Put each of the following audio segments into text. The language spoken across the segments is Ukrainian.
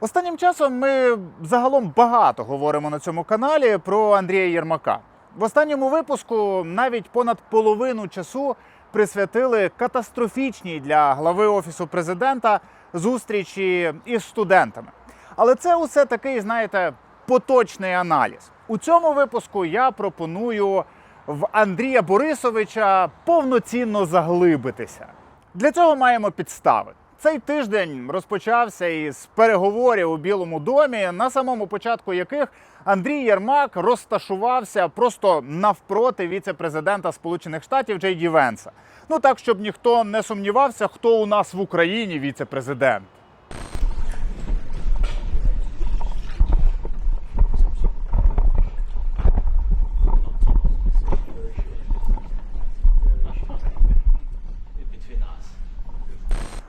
Останнім часом ми загалом багато говоримо на цьому каналі про Андрія Єрмака. В останньому випуску навіть понад половину часу присвятили катастрофічній для глави офісу президента зустрічі із студентами. Але це усе такий, знаєте, поточний аналіз. У цьому випуску я пропоную в Андрія Борисовича повноцінно заглибитися. Для цього маємо підстави. Цей тиждень розпочався із переговорів у Білому домі, на самому початку яких Андрій Єрмак розташувався просто навпроти віце-президента Сполучених Штатів Джей Ді Венса. Ну так, щоб ніхто не сумнівався, хто у нас в Україні віце-президент.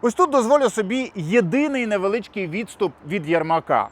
Ось тут дозволю собі єдиний невеличкий відступ від Єрмака.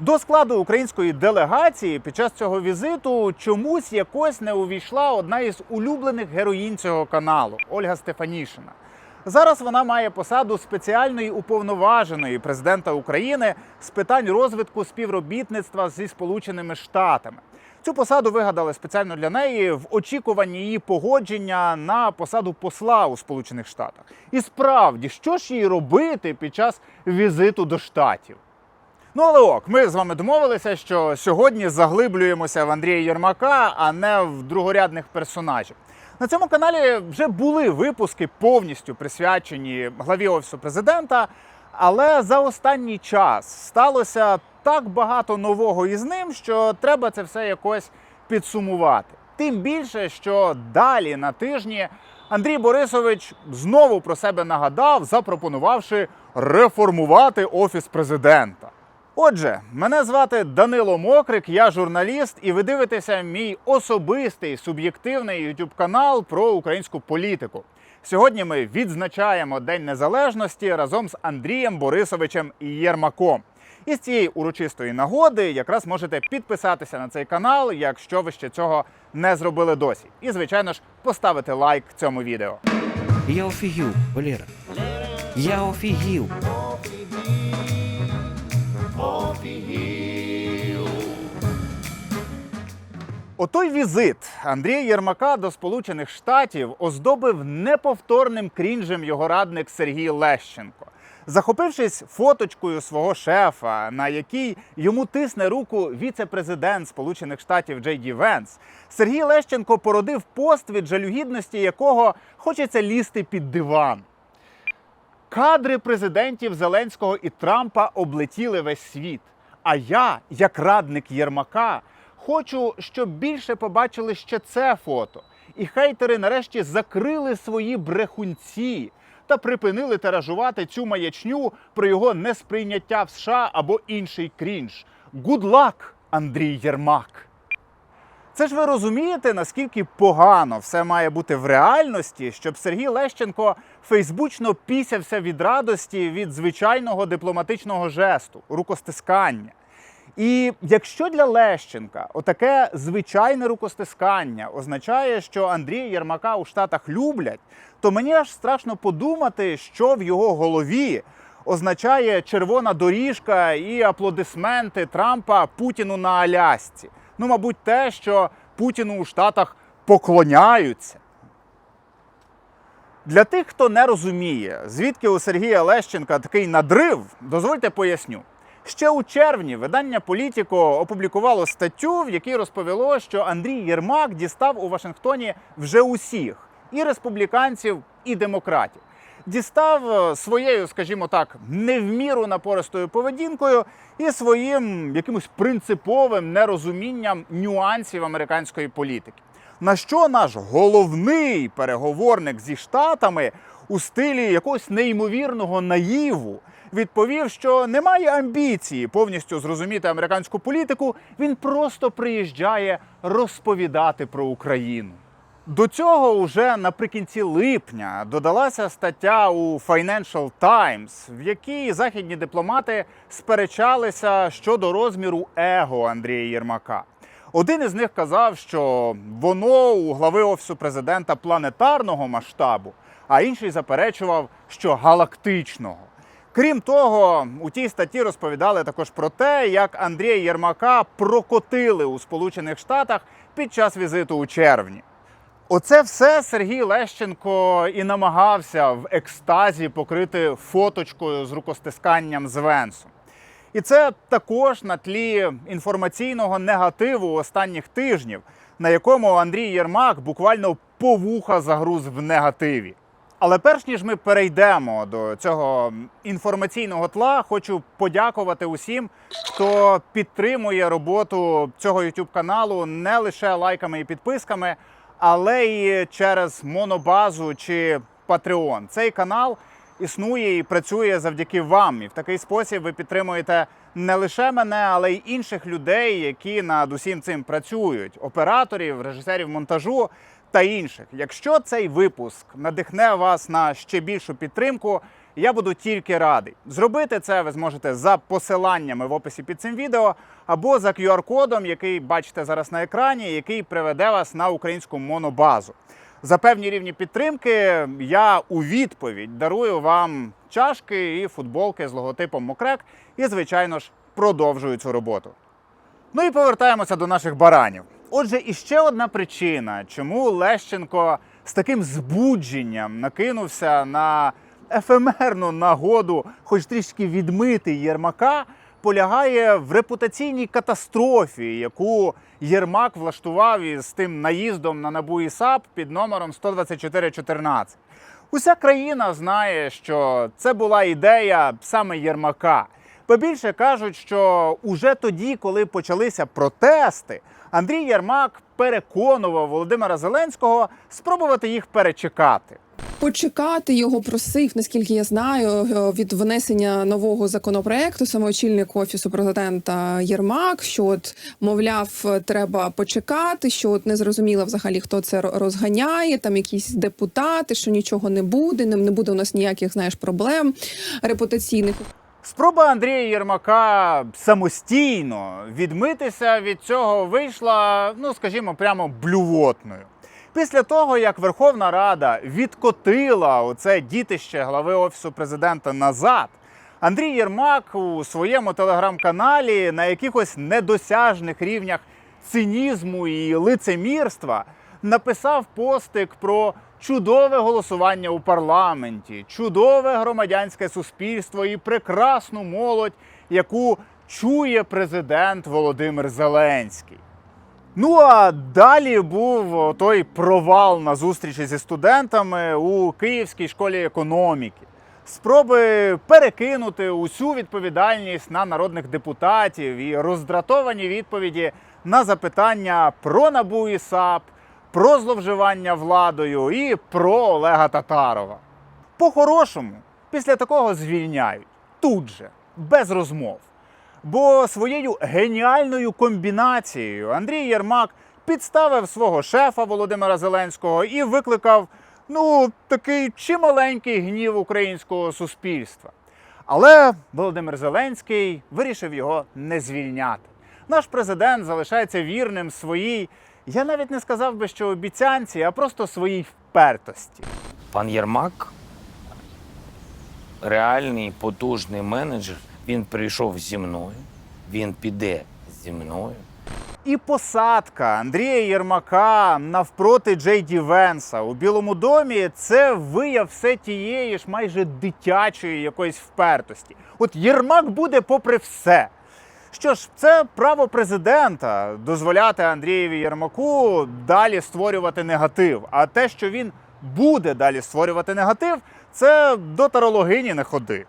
До складу української делегації під час цього візиту чомусь якось не увійшла одна із улюблених героїнь цього каналу Ольга Стефанішина. Зараз вона має посаду спеціальної уповноваженої президента України з питань розвитку співробітництва зі Сполученими Штатами. Цю посаду вигадали спеціально для неї в очікуванні її погодження на посаду посла у Сполучених Штатах. І справді, що ж їй робити під час візиту до штатів? Ну але ок, ми з вами домовилися, що сьогодні заглиблюємося в Андрія Єрмака, а не в другорядних персонажів. На цьому каналі вже були випуски повністю присвячені главі офісу президента. Але за останній час сталося так багато нового із ним, що треба це все якось підсумувати. Тим більше, що далі на тижні Андрій Борисович знову про себе нагадав, запропонувавши реформувати офіс президента. Отже, мене звати Данило Мокрик, я журналіст, і ви дивитеся мій особистий суб'єктивний youtube канал про українську політику. Сьогодні ми відзначаємо День Незалежності разом з Андрієм Борисовичем Єрмаком. І з цієї урочистої нагоди якраз можете підписатися на цей канал, якщо ви ще цього не зробили досі. І, звичайно ж, поставити лайк цьому відео. Я офігів, Валера. Я офігів. Отой візит Андрія Єрмака до Сполучених Штатів оздобив неповторним крінжем його радник Сергій Лещенко. Захопившись фоточкою свого шефа, на якій йому тисне руку віце-президент Сполучених Штатів Джей Ді Венс, Сергій Лещенко породив пост, від жалюгідності якого хочеться лізти під диван. Кадри президентів Зеленського і Трампа облетіли весь світ. А я, як радник Єрмака, хочу, щоб більше побачили ще це фото. І хейтери нарешті закрили свої брехунці та припинили тиражувати цю маячню про його несприйняття в США або інший крінж. Good luck, Андрій Єрмак! Це ж ви розумієте, наскільки погано все має бути в реальності, щоб Сергій Лещенко фейсбучно пісявся від радості від звичайного дипломатичного жесту рукостискання. І якщо для Лещенка отаке звичайне рукостискання означає, що Андрія Єрмака у Штатах люблять, то мені аж страшно подумати, що в його голові означає червона доріжка і аплодисменти Трампа Путіну на Алясці. Ну, мабуть, те, що Путіну у Штатах поклоняються. Для тих, хто не розуміє, звідки у Сергія Лещенка такий надрив, дозвольте поясню. Ще у червні видання Політіко опублікувало статтю, в якій розповіло, що Андрій Єрмак дістав у Вашингтоні вже усіх і республіканців, і демократів. Дістав е, своєю, скажімо так, невміру напористою поведінкою і своїм якимось принциповим нерозумінням нюансів американської політики. На що наш головний переговорник зі штатами у стилі якогось неймовірного наїву відповів, що немає амбіції повністю зрозуміти американську політику. Він просто приїжджає розповідати про Україну. До цього уже наприкінці липня додалася стаття у Financial Times, в якій західні дипломати сперечалися щодо розміру его Андрія Єрмака. Один із них казав, що воно у глави офісу президента планетарного масштабу, а інший заперечував, що галактичного. Крім того, у тій статті розповідали також про те, як Андрія Єрмака прокотили у Сполучених Штатах під час візиту у червні. Оце все Сергій Лещенко і намагався в екстазі покрити фоточкою з рукостисканням з Венсом. І це також на тлі інформаційного негативу останніх тижнів, на якому Андрій Єрмак буквально по вуха загруз в негативі. Але перш ніж ми перейдемо до цього інформаційного тла, хочу подякувати усім, хто підтримує роботу цього youtube каналу не лише лайками і підписками, але й через монобазу чи Patreon. Цей канал існує і працює завдяки вам. І в такий спосіб ви підтримуєте не лише мене, але й інших людей, які над усім цим працюють: операторів, режисерів монтажу та інших. Якщо цей випуск надихне вас на ще більшу підтримку, я буду тільки радий. Зробити це ви зможете за посиланнями в описі під цим відео або за QR-кодом, який бачите зараз на екрані, який приведе вас на українську монобазу. За певні рівні підтримки я у відповідь дарую вам чашки і футболки з логотипом Мокрек і, звичайно ж, продовжую цю роботу. Ну і повертаємося до наших баранів. Отже, іще одна причина, чому Лещенко з таким збудженням накинувся на ефемерну нагоду, хоч трішки відмити Єрмака, полягає в репутаційній катастрофі, яку Єрмак влаштував із тим наїздом на набу і САП під номером 12414. Уся країна знає, що це була ідея саме Єрмака. Побільше кажуть, що уже тоді, коли почалися протести, Андрій Єрмак переконував Володимира Зеленського спробувати їх перечекати. Почекати його просив, наскільки я знаю, е, від внесення нового законопроекту саме очільник офісу президента Єрмак, що от мовляв, треба почекати, що от не зрозуміло взагалі хто це розганяє. Там якісь депутати, що нічого не буде, не буде у нас ніяких знаєш проблем репутаційних. Спроба Андрія Єрмака самостійно відмитися від цього вийшла, ну скажімо, прямо блювотною. Після того, як Верховна Рада відкотила оце дітище глави офісу президента назад, Андрій Єрмак у своєму телеграм-каналі на якихось недосяжних рівнях цинізму і лицемірства написав постик про чудове голосування у парламенті, чудове громадянське суспільство і прекрасну молодь, яку чує президент Володимир Зеленський. Ну а далі був той провал на зустрічі зі студентами у Київській школі економіки. Спроби перекинути усю відповідальність на народних депутатів і роздратовані відповіді на запитання про НАБУ і САП, про зловживання владою і про Олега Татарова. По-хорошому, після такого звільняють тут же, без розмов. Бо своєю геніальною комбінацією Андрій Єрмак підставив свого шефа Володимира Зеленського і викликав ну такий чималенький гнів українського суспільства. Але Володимир Зеленський вирішив його не звільняти. Наш президент залишається вірним своїй, я навіть не сказав би, що обіцянці, а просто своїй впертості. Пан Єрмак реальний потужний менеджер. Він прийшов зі мною, він піде зі мною. І посадка Андрія Єрмака навпроти Джей Ді Венса у Білому домі це вияв все тієї ж майже дитячої якоїсь впертості. От Єрмак буде попри все. Що ж, це право президента дозволяти Андрієві Єрмаку далі створювати негатив. А те, що він буде далі створювати негатив, це до тарологині не ходи.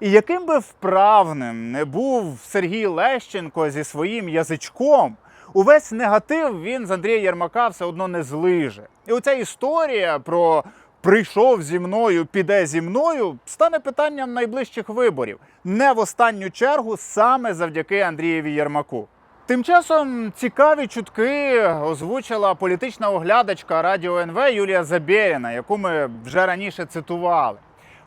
І яким би вправним не був Сергій Лещенко зі своїм язичком, увесь негатив він з Андрія Єрмака все одно не злиже. І оця історія про прийшов зі мною, піде зі мною, стане питанням найближчих виборів, не в останню чергу саме завдяки Андрієві Єрмаку. Тим часом цікаві чутки озвучила політична оглядачка радіо НВ Юлія Забєріна, яку ми вже раніше цитували.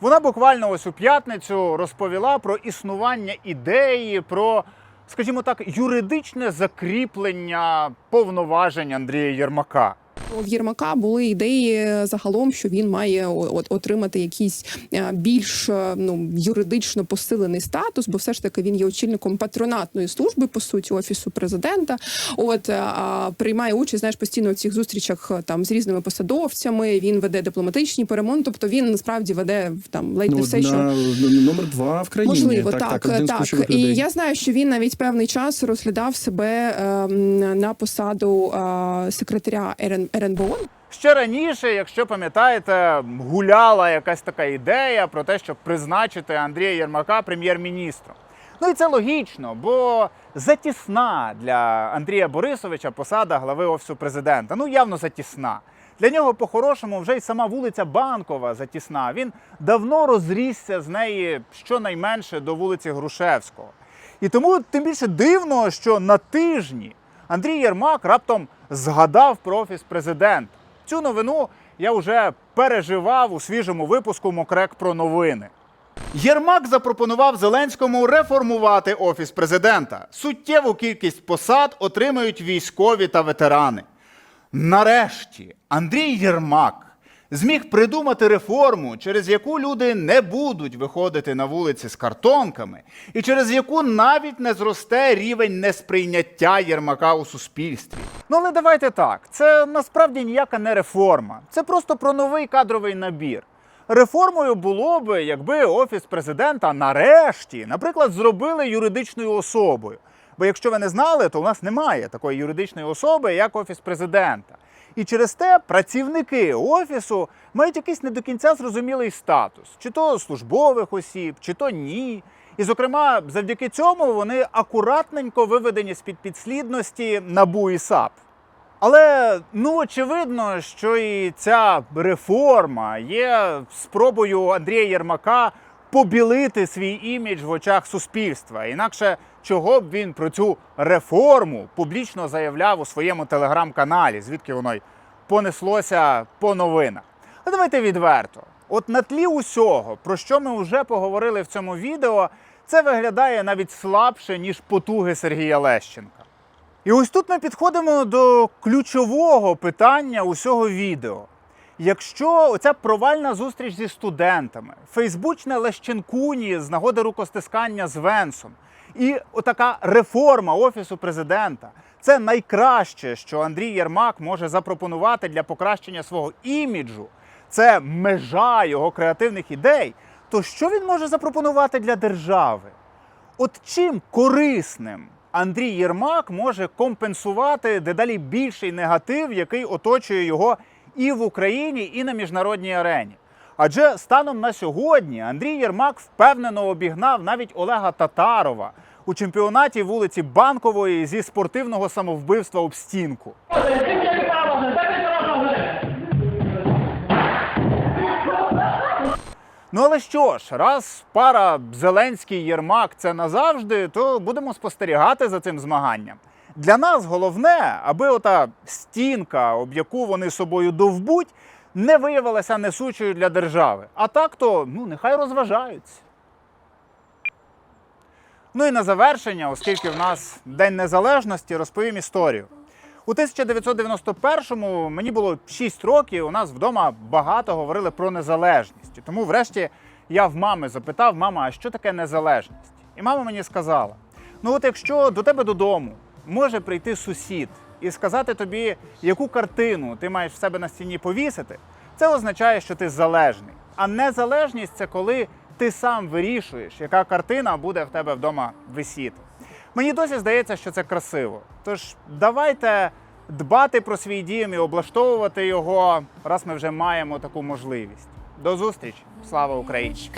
Вона буквально ось у п'ятницю розповіла про існування ідеї, про, скажімо так, юридичне закріплення повноважень Андрія Єрмака. В Єрмака були ідеї загалом, що він має отримати якийсь е, більш е, ну юридично посилений статус, бо все ж таки він є очільником патронатної служби, по суті, офісу президента. От е, а, приймає участь знаєш постійно в цих зустрічах е, там з різними посадовцями. Він веде дипломатичні перемовини. Тобто він насправді веде там ледь не все, що на- номер два в країні. Можливо, так, так, так, так. І я знаю, що він навіть певний час розглядав себе ем, на посаду е, секретаря РН, РНБО. Ще раніше, якщо пам'ятаєте, гуляла якась така ідея про те, щоб призначити Андрія Єрмака прем'єр-міністром. Ну і це логічно, бо затісна для Андрія Борисовича посада глави офісу президента. Ну явно затісна. Для нього, по-хорошому, вже й сама вулиця Банкова затісна. Він давно розрісся з неї щонайменше до вулиці Грушевського. І тому тим більше дивно, що на тижні Андрій Єрмак раптом згадав про офіс президента. Цю новину я вже переживав у свіжому випуску Мокрек про новини. Єрмак запропонував Зеленському реформувати офіс президента. Суттєву кількість посад отримають військові та ветерани. Нарешті Андрій Єрмак зміг придумати реформу, через яку люди не будуть виходити на вулиці з картонками, і через яку навіть не зросте рівень несприйняття Єрмака у суспільстві. Ну але давайте так, це насправді ніяка не реформа, це просто про новий кадровий набір. Реформою було би, якби офіс президента нарешті, наприклад, зробили юридичною особою. Бо якщо ви не знали, то у нас немає такої юридичної особи, як офіс президента. І через те працівники офісу мають якийсь не до кінця зрозумілий статус, чи то службових осіб, чи то ні. І, зокрема, завдяки цьому вони акуратненько виведені з під підслідності НАБУ і САП. Але ну очевидно, що і ця реформа є спробою Андрія Єрмака побілити свій імідж в очах суспільства. Інакше чого б він про цю реформу публічно заявляв у своєму телеграм-каналі, звідки воно й понеслося по новинах. А давайте відверто. От на тлі усього, про що ми вже поговорили в цьому відео, це виглядає навіть слабше, ніж потуги Сергія Лещенка. І ось тут ми підходимо до ключового питання усього відео. Якщо оця провальна зустріч зі студентами, фейсбучне лещенкуні з нагоди рукостискання з Венсом, і отака реформа офісу президента це найкраще, що Андрій Єрмак може запропонувати для покращення свого іміджу, це межа його креативних ідей. То що він може запропонувати для держави? От чим корисним Андрій Єрмак може компенсувати дедалі більший негатив, який оточує його і в Україні, і на міжнародній арені? Адже станом на сьогодні Андрій Єрмак впевнено обігнав навіть Олега Татарова у чемпіонаті вулиці Банкової зі спортивного самовбивства об стінку. Ну але що ж, раз пара Зеленський Єрмак це назавжди, то будемо спостерігати за цим змаганням. Для нас головне, аби ота стінка, об яку вони собою довбуть, не виявилася несучою для держави. А так то ну нехай розважаються. Ну і на завершення, оскільки в нас День Незалежності, розповім історію. У 1991-му мені було 6 років. У нас вдома багато говорили про незалежність. Тому, врешті, я в мами запитав: мама, а що таке незалежність? І мама мені сказала: ну, от якщо до тебе додому може прийти сусід і сказати тобі, яку картину ти маєш в себе на стіні повісити, це означає, що ти залежний. А незалежність це коли ти сам вирішуєш, яка картина буде в тебе вдома висіти. Мені досі здається, що це красиво. Тож давайте дбати про свій дім і облаштовувати його, раз ми вже маємо таку можливість. До зустрічі! Слава Україні!